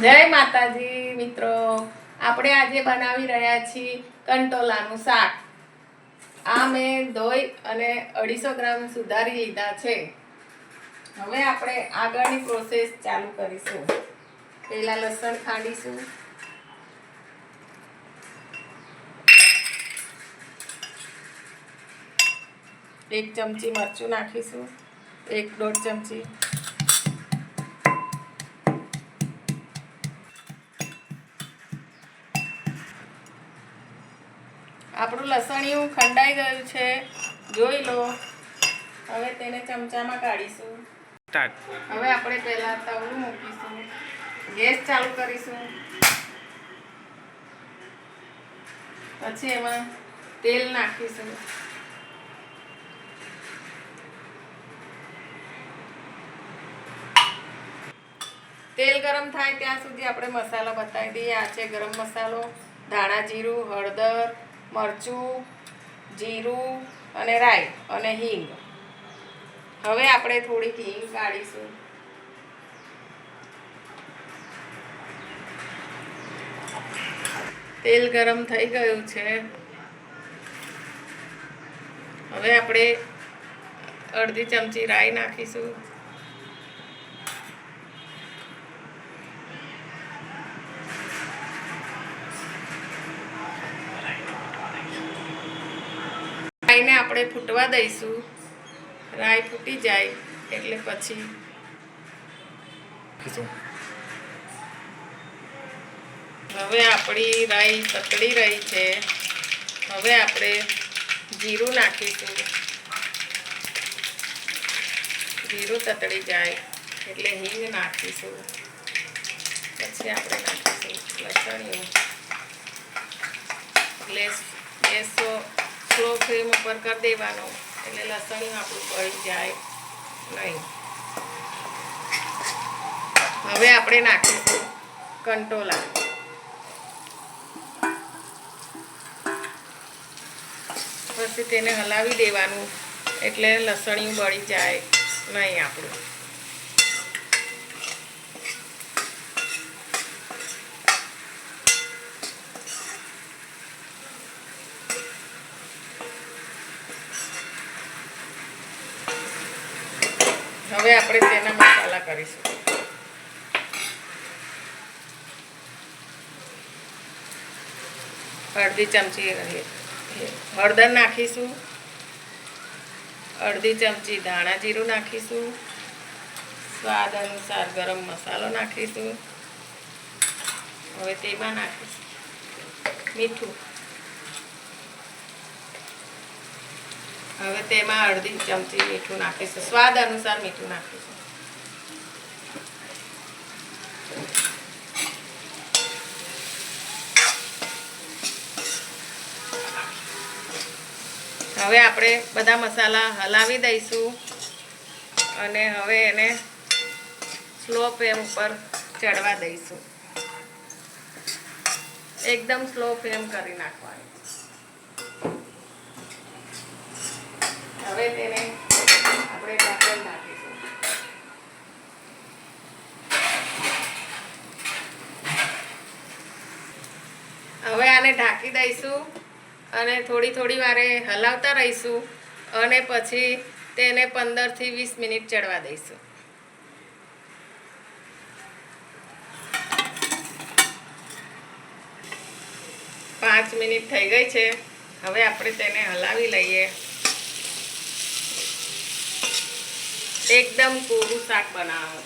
જય માતાજી, મિત્રો. આપણે આજે બનાવી રહ્યા છીએ કંટોલાનું શાક. આ મેં ધોઈ અને અઢીસો ગ્રામ સુધારી લીધા છે. હવે આપણે આગળની પ્રોસેસ ચાલુ કરીશું. પહેલાં લસણ ખાંડીશું. એક ચમચી મરચું નાખીશું. એક દોઢ ચમચી લસણિયું ખંડાઈ ગયું છે. જોઈ લો. હવે તેને ચમચામાં કાઢીશું. હવે આપણે પહેલા તવડું મૂકીશું. ગેસ ચાલુ કરીશું. પછી એમાં તેલ નાખીશું. તેલ ગરમ થાય ત્યાં સુધી આપણે મસાલા બતાવી દઈએ. આ છે ગરમ મસાલો ધાણા જીરું હળદર મરચું, જીરું અને રાઈ અને હિંગ. હવે આપણે થોડીક હિંગ કાઢીશું. તેલ ગરમ થઈ ગયું છે. હવે આપણે અડધી ચમચી રાઈ નાખીશું. આપણે ફૂટવા દઈશું. રાઈ ફૂટી જાય એટલે પછી હવે આપણી રાઈ તતડી રહી છે. હવે આપણે જીરું નાખીશું. જીરું તતડી જાય એટલે હિંગ નાખીશું. પછી આપણે નાખીશું લસણિયું. એટલે ગેસ સ્લો ફ્લેમ ઉપર કરી દેવાનો. એટલે લસણ આપણું બળી જાય. નહીં. હવે આપણે નાખીશું કંટોલા. પછી તેને હલાવી દેવાનું. એટલે લસણિયું બળી જાય. નહીં આપણું. હવે આપણે તેના મસાલા કરીશું. અડધી ચમચી હળદર નાખીશું. અડધી ચમચી ધાણા જીરું નાખીશું. સ્વાદ અનુસાર ગરમ મસાલો નાખીશું. હવે તેમાં નાખીશું. મીઠું. હવે તેમાં અડધી ચમચી મીઠું નાખીશું. સ્વાદ અનુસાર મીઠું નાખીશું. હવે આપણે બધા મસાલા હલાવી દઈશું. અને હવે એને સ્લો ફ્લેમ ઉપર ચડવા દઈશું. એકદમ સ્લો ફ્લેમ કરી નાખવાની હવે તેને આપણે ઢાંકણ નાખીશું. હવે આને ઢાંકી દઈશું અને થોડી થોડી વારે હલાવતા રહીશું અને પછી તેને પંદરથી વીસ મિનિટ ચડવા દઈશું. પાંચ મિનિટ થઈ ગઈ છે. હવે આપણે તેને હલાવી લઈએ. એકદમ કોરું શાક બનાવો.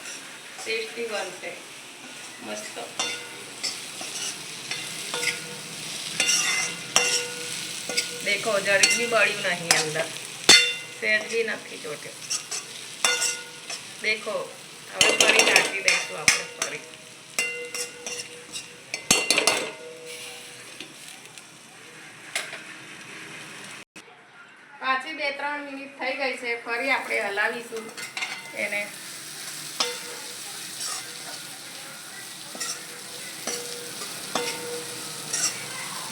ટેસ્ટી બનશે. મસ્ત. દેખો જરીક બી બળ્યું નહીં અંદર. સેજ બી નથી ચોટ્યો દેખો હવે ફરી ઢાંકી દઈશું આપણે ફરી પાછી બે ત્રણ મિનિટ થઈ ગઈ છે, ફરી આપણે હલાવીશું એને.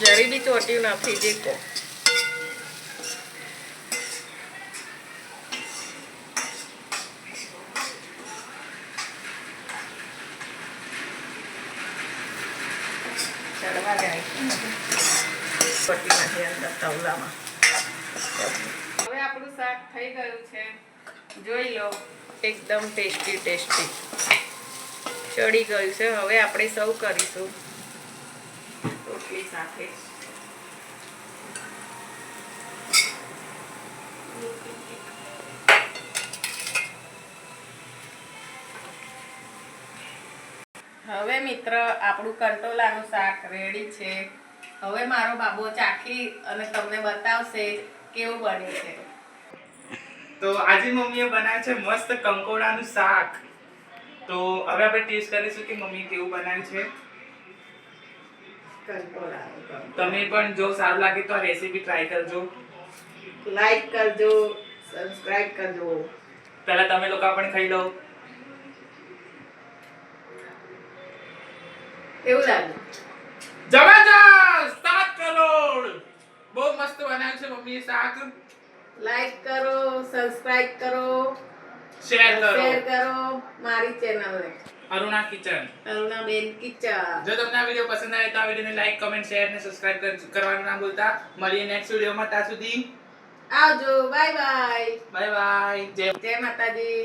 જરી બી ચોટ્યું નથી દેખો ચડવા જાય પટ્ટીમાંથી અંદર તવલામાં. હવે એકદમ ટેસ્ટી ટેસ્ટી. ચડી ગયું છે. હવે આપણે સૌ કરીશું. રોટલી સાથે. હવે મિત્ર, આપણું કંટોલાનું શાક રેડી છે. હવે મારો બાબો ચાખી અને તમને બતાવશે કેવું બને છે? તો આજે મમ્મીએ બનાવ્યું છે મસ્ત કંકોડાનું શાક. તો હવે આપણે ટેસ્ટ કરીશું કે મમ્મી કેવું બનાવ્યું છે. તમે પણ જો સારું લાગે તો આ રેસીપી ટ્રાય કરજો. લાઈક કરજો સબસ્ક્રાઇબ કરજો. પહેલા તમે લોકો પણ ખાઈ લો. કેવું લાગ્યું જબરજસ્ત લાઈક કરો સબસ્ક્રાઇબ કરો શેર કરો. શેર કરો મારી ચેનલને અરુણા કિચન. અરુણાબેન કિચન. જો તમને આ વીડિયો પસંદ આવે તો આ વિડિયોને લાઈક કમેન્ટ શેર અને સબસ્ક્રાઇબ કરવાનું ના ભૂલતા. મળીએ નેક્સ્ટ વિડિયોમાં ત્યાં સુધી. આવજો બાય બાય બાય બાય જય જય માતાજી.